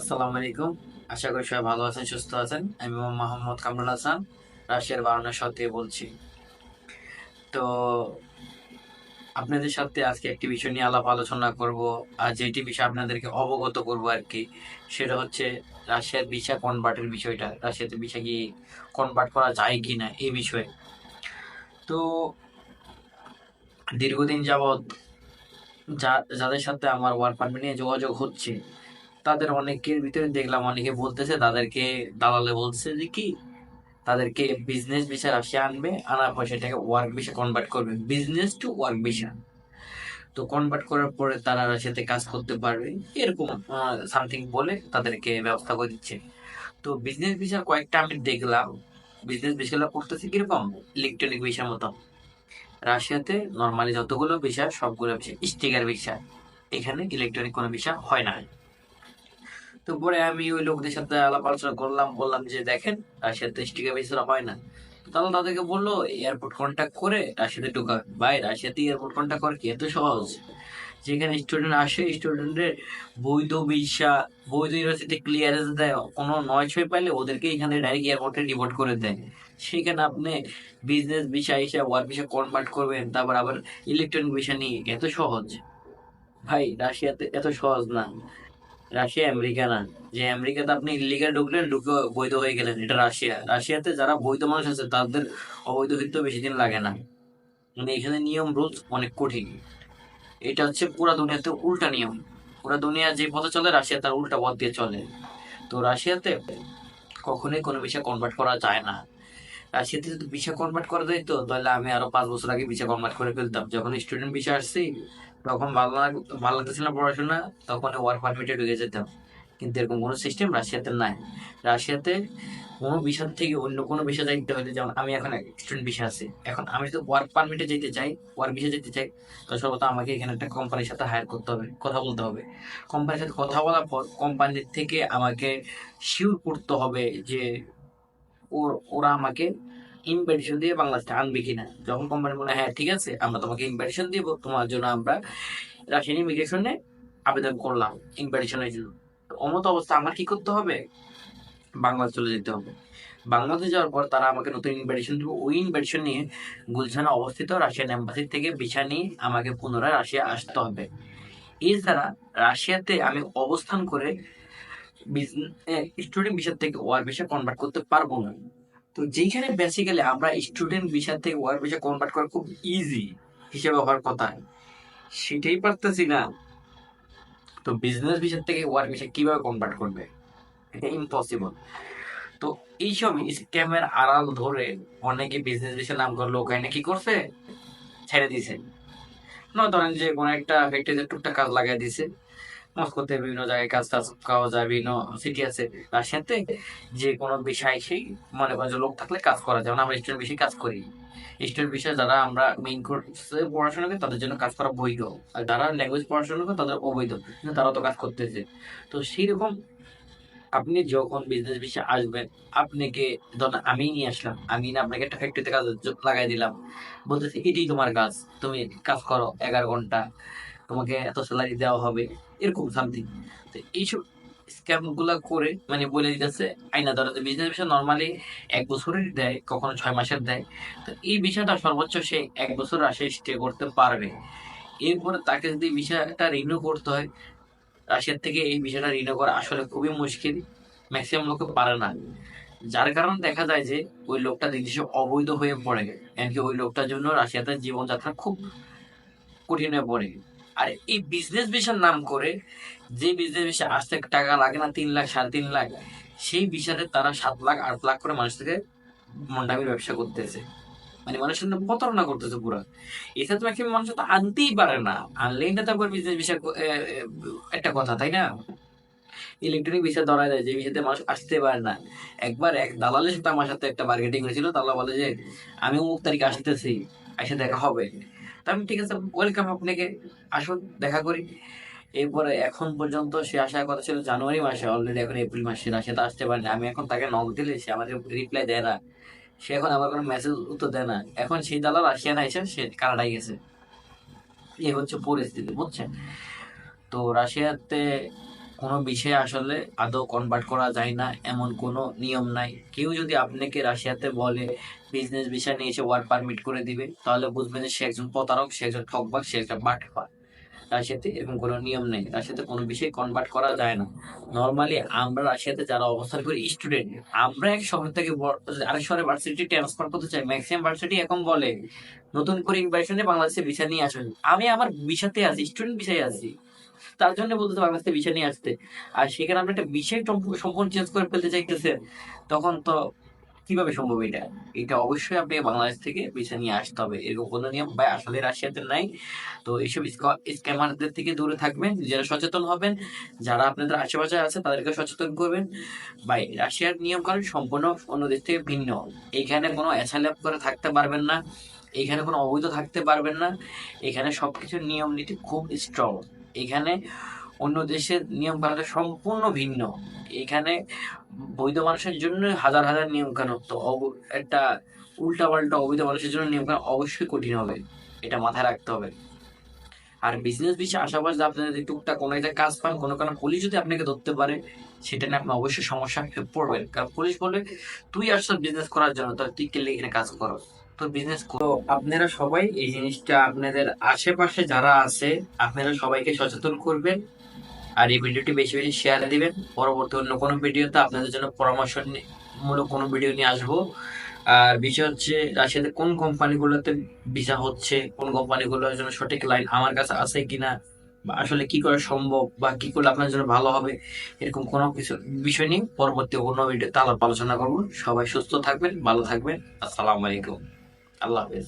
আসসালামু আলাইকুম। আশা করি সবাই ভালো আছেন, সুস্থ আছেন। আমি মোহাম্মদ কামরুল হাসান, রাশিয়ার বারানা থেকে বলছি। তো, আপনাদের সাথে আজকে একটি বিষয় নিয়ে আলাপ আলোচনা করব। আর যেটি বিষয় আপনাদেরকে অবগত করব আর কি, সেটা হচ্ছে রাশিয়ার ভিসা কনভার্টের বিষয়টা। রাশিয়াতে ভিসা কি কনভার্ট করা যায় কি না এই বিষয়ে। তো, দীর্ঘদিন যাবৎ যা, যাদের সাথে আমার ওয়ার্ক পারমিট নিয়ে যোগাযোগ হচ্ছে তাদের অনেকের ভিতরে দেখলাম, অনেকে বলতেছে, তাদেরকে দালালে বলছে যে কি, তাদেরকে বিজনেস ভিসা রাশিয়া আনবে, আনার পর সেটাকে ওয়ার্ক ভিসা কনভার্ট করবে। বিজনেস টু ওয়ার্ক ভিসা তো কনভার্ট করার পরে তারা রাশিয়াতে কাজ করতে পারবে। এরকম সামথিং বলে তাদেরকে ব্যবস্থা করে দিচ্ছে। তো বিজনেস ভিসা কয়েকটা আমি দেখলাম। বিজনেস ভিসাগুলো করতেছে কীরকম? ইলেকট্রনিক ভিসার মতো। রাশিয়াতে নর্মালি যতগুলো ভিসা সবগুলো ভিসা স্টিকার ভিসা এখানে ইলেকট্রনিক কোনো ভিসা হয় না। তো পরে আমি ওই লোকদের সাথে আলাপ আলোচনা করলাম, বললাম যে, দেখেন রাশিয়াতে স্টিকার ভিসা হয় না। তাহলে তাদেরকে বলল এয়ারপোর্ট কন্ট্যাক্ট করে, রাশিয়াতে ঢুকাবে ভাই, রাশিয়াতে এয়ারপোর্ট কন্ট্যাক্ট করে কি এত সহজ? যেখানে স্টুডেন্ট আসে স্টুডেন্টের বৈধ ভিসা বৈধ ইউনিভার্সিটি ক্লিয়ারেন্স দেয়, কোনো নয় ছয় পাইলে ওদেরকে এখানে ডাইরেক্ট এয়ারপোর্টে রিপোর্ট করে দেয়। সেখানে আপনি বিজনেস ভিসা হিসেবে ওয়ার্ক ভিসা কনভার্ট করবেন, তারপর আবার ইলেকট্রনিক ভিসা নিয়ে, এত সহজ। ভাই, রাশিয়াতে এত সহজ না। রাশিয়া, আমেরিকা না। যে আমেরিকাতে আপনি ইলিগাল ঢুকলেন ঢুকে বৈধ হয়ে গেলেন, এটা রাশিয়া। রাশিয়াতে যারা বৈধ মানুষ আছে, তাদের অবৈধ হইতে বেশি দিন লাগে না। মানে এখানে নিয়ম রুলস অনেক কঠিন। এটা হচ্ছে পুরা দুনিয়াতে উল্টা নিয়ম। পুরা দুনিয়া যে পথে চলে, রাশিয়া তার উল্টা পথ দিয়ে চলে। তো রাশিয়াতে কখনোই কোনো বিষয় কনভার্ট করা যায় না। রাশিয়াতে যদি ভিসা কনভার্ট করা যায় তো তাহলে আমি আরও পাঁচ বছর আগে ভিসা কনভার্ট করে ফেলতাম। যখন স্টুডেন্ট ভিসা আসছি তখন ভালো ভালো লাগতেছিল না পড়াশোনা, তখন ওয়ার্ক পারমিটে ঢুকে যেতাম। কিন্তু এরকম কোনো সিস্টেম রাশিয়াতে নাই। রাশিয়াতে কোনো বিষয় থেকে অন্য কোনো বিষয় যাইতে হলে যেমন আমি এখন স্টুডেন্ট বিষয় আছে। এখন আমি যদি ওয়ার্ক পারমিটে যেতে চাই ওয়ার্ক বিষয়ে যেতে চাই, তো সর্বত আমাকে এখানে একটা কোম্পানির সাথে হায়ার করতে হবে, কথা বলতে হবে। কোম্পানির সাথে কথা বলার পর কোম্পানির থেকে আমাকে শিওর করতে হবে যে ওরা আমাকে ইনভাইটেশন দিয়ে বাংলাদেশে আনবে কিনা? যখন কোম্পানি বলে হ্যাঁ ঠিক আছে, আমরা তোমাকে ইনভাইটেশন দিব, তোমার জন্য আমরা রাশিয়ান ইমিগ্রেশনে আবেদন করলাম ইনভাইটেশনের জন্য। অমত অবস্থা, আমার কি করতে হবে? বাংলাদেশ চলে যেতে হবে। বাংলাদেশ যাওয়ার পর তারা আমাকে নতুন ইনভাইটেশন দেবে। ওই ইনভাইটেশন নিয়ে গুলশানে অবস্থিত রাশিয়ান এম্বাসি থেকে ভিসা নিয়ে আমাকে পুনরায় রাশিয়া আসতে হবে। এছাড়া রাশিয়াতে আমি অবস্থান করে স্টুডেন্ট ভিসা থেকে ওয়ার ভিসা কনভার্ট করতে পারব না। তো যেখানে বেসিক্যালি আমরা স্টুডেন্ট ভিসা থেকে ওয়ার ভিসা কনভার্ট করা খুব ইজি হিসেবে হওয়ার কথা, সেটাই পারতেছি না। তো বিজনেস ভিসা থেকে ওয়ার ভিসা কীভাবে কনভার্ট করবে? এটা ইম্পসিবল তো এইসব স্ক্যামের আড়াল ধরে অনেকে বিজনেস ভিসা নাম করে লোক এনে কি করছে? ছেড়ে দিছে। না, ধরেন যে কোনো একটা ফ্যাক্টরিতে টুকটাক কাজ লাগাই দিছে। মস্কোতে বিভিন্ন জায়গায় কাজ টাজ পাওয়া যায়, বিভিন্ন সিটি আছে, রাশিয়াতে যে কোনো বিষয় সেই মনে করেন যে লোক থাকলে কাজ করা যায়। আমরা স্টুডেন্ট বিষয়ে কাজ করি। স্টুডেন্ট বিষয়ে যারা আমরা মেইন কোর্সে পড়াশোনা করি, তাদের জন্য কাজ করা বৈধ। আর যারা ল্যাঙ্গুয়েজ পড়াশোনা করে, তাদের অবৈধ। কিন্তু তারা তো কাজ করতেছে। তো সেই রকম আপনি যখন বিজনেস বিষয়ে আসবেন, আপনাকে ধরেন আমি নিয়ে আসলাম, আমি না আপনাকে একটা ফ্যাক্টরিতে কাজ লাগাই দিলাম। বলতেছে এটাই তোমার কাজ, তুমি কাজ করো এগারো ঘণ্টা। তোমাকে এত স্যালারি দেওয়া হবে, এরকম সামথিং তো এইসব স্ক্যামগুলা করে মানে বলে দিতেছে আইনা ধরা বিজনেস বিষয় নর্মালি এক বছরের দেয়, কখনো ছয় মাসের দেয়। তো এই বিষয়টা সর্বোচ্চ সে এক বছর আসে স্টে করতে পারবে। এরপরে তাকে যদি বিষয়টা রিনিউ করতে হয়, রাশিয়ার থেকে এই বিষয়টা রিনিউ করা আসলে খুবই মুশকিল ম্যাক্সিমাম লোকে পারে না। যার কারণে দেখা যায় যে, ওই লোকটা দিন শেষে অবৈধ হয়ে পড়ে। এমনকি ওই লোকটার জন্য রাশিয়াতে জীবনযাত্রা খুব কঠিন হয়ে পড়ে। আর এই বিজনেস বিষয়ের নাম করে যে বিজনেস বিষয়ে আসতে টাকা লাগে না, তিন লাখ, সাড়ে তিন লাখ, সেই বিষয়ে তারা সাত লাখ, আট লাখ করে মানুষ থেকে মন্ডামির ব্যবসা করতেছে। মানে মানুষের প্রতারণা করতেছে পুরো। এছাড়া তো ম্যাক্সিমাম মানুষ তো আনতেই পারে না। আনলেই না তারপর বিজনেস বিষয় একটা কথা, তাই না? ইলেকট্রনিক বিষয় ধরা যায়, যে বিষয়তে মানুষ আসতে পারে না। একবার এক দালালের সাথে আমার সাথে একটা মার্কেটিং হয়েছিল, দালাল বলে যে, আমি অমুক তারিখ আসতেছি, এসে দেখা হবে। তা আমি ঠিক আছে ওয়েলকাম আপনাকে। আসুন, দেখা করি। এরপরে এখন পর্যন্ত সে আসার কথা ছিল জানুয়ারি মাসে অলরেডি এখন এপ্রিল মাসে না, সে তো আসতে পারেনি। আমি এখন তাকে নক দিলে, সে আমাকে রিপ্লাই দেয় না। সে এখন আমার কোনো মেসেজ উত্তর দেয় না। এখন সেই দালাল রাশিয়া না, এসে সে কানাডায় গেছে। এ হচ্ছে পরিস্থিতি, বুঝছেন? তো রাশিয়াতে কোনো বিষয়ে আসলে আদৌ কনভার্ট করা যায় না, এমন কোনো নিয়ম নাই। কেউ যদি আপনাকে রাশিয়াতে বলে বিজনেস ভিসা নিয়ে এসে ওয়ার্ক পারমিট করে দিবে, তাহলে বুঝবেন যে সে একজন প্রতারক, সে একজন ঠকবাক সে একটা বাটপার রাশিয়াতে, এরকম কোনো নিয়ম নেই। রাশিয়াতে কোনো বিষয়ে কনভার্ট করা যায় না। নর্মালি আমরা রাশিয়াতে যারা অবস্থান করি স্টুডেন্ট আমরা এক শহর থেকে আরেক শহরে ভার্সিটি ট্রান্সফার করতে চাই। ম্যাক্সিমাম ভার্সিটি এখন বলে, নতুন করে ইনভাইশনে বাংলাদেশে ভিসা নিয়ে আসবেন আমি আমার ভিসাতে আছি স্টুডেন্ট ভিসায় আছি। তার জন্য বলতে বাংলাদেশে বিষয় নিয়ে আসতে। আর সেখানে আপনি একটা বিষয় সম্পূর্ণ চেঞ্জ করে ফেলতে চাইতেছেন তখন তো কীভাবে সম্ভব এটা? এটা অবশ্যই আপনি বাংলাদেশ থেকে বিষয় নিয়ে আসতে হবে। এরকম কোনো নিয়ম ভাই আসলে রাশিয়াতে নাই। তো এইসব স্ক্যামারদের থেকে দূরে থাকবেন, যারা সচেতন হবেন, যারা আপনাদের আশেপাশে আছে, তাদেরকে সচেতন করবেন। ভাই, রাশিয়ার নিয়ম কারণ সম্পূর্ণ অন্য দেশ থেকে ভিন্ন। এখানে কোনো অ্যাসাইলাপ করে থাকতে পারবেন না। এখানে কোনো অবৈধ থাকতে পারবেন না। এখানে সবকিছুর নিয়ম নীতি খুব স্ট্রং এখানে অন্য দেশের নিয়ম কানুন সম্পূর্ণ ভিন্ন। এখানে বৈধ মানুষের জন্য হাজার হাজার নিয়ম কানুন, তো একটা উল্টা পাল্টা অবৈধ মানুষের জন্য নিয়ম কানুন অবশ্যই কঠিন হবে। এটা মাথায় রাখতে হবে। আর বিজনেস বিষয়ে আপনাদের যদি টুকটাক কোনো একটা কাজ পান, কোনো কারণে পুলিশ যদি আপনাকে ধরতে পারে, সেটা নিয়ে আপনি অবশ্যই সমস্যা পড়বেন কারণ পুলিশ বলবে, তুই আসছো বিজনেস করার জন্য তুই কেলে এখানে কাজ করো। তো বিজনেস করো। আপনারা সবাই এই জিনিসটা আপনাদের আশেপাশে যারা আছে, আপনারা সবাইকে সচেতন করবেন আর এই ভিডিওটি বেশি বেশি শেয়ার দিবেন। পরবর্তী অন্য কোনো ভিডিওতে আপনাদের জন্য পরামর্শ মূলক কোনো ভিডিও নিয়ে আসব। আর বিষয় হচ্ছে, রাশিয়াতে কোন কোম্পানিগুলোতে ভিসা হচ্ছে, কোন কোম্পানিগুলোর জন্য সঠিক লাইন আমার কাছে আছে কিনা, বা আসলে কি করা সম্ভব, বা কি করলে আপনার জন্য ভালো হবে, এরকম কোনো কিছু বিষয় নিয়ে পরবর্তী অন্য ভিডিওতে আলাপ আলোচনা করব। সবাই সুস্থ থাকবেন, ভালো থাকবেন। আসসালামু আলাইকুম। আল্লাহ হাফেজ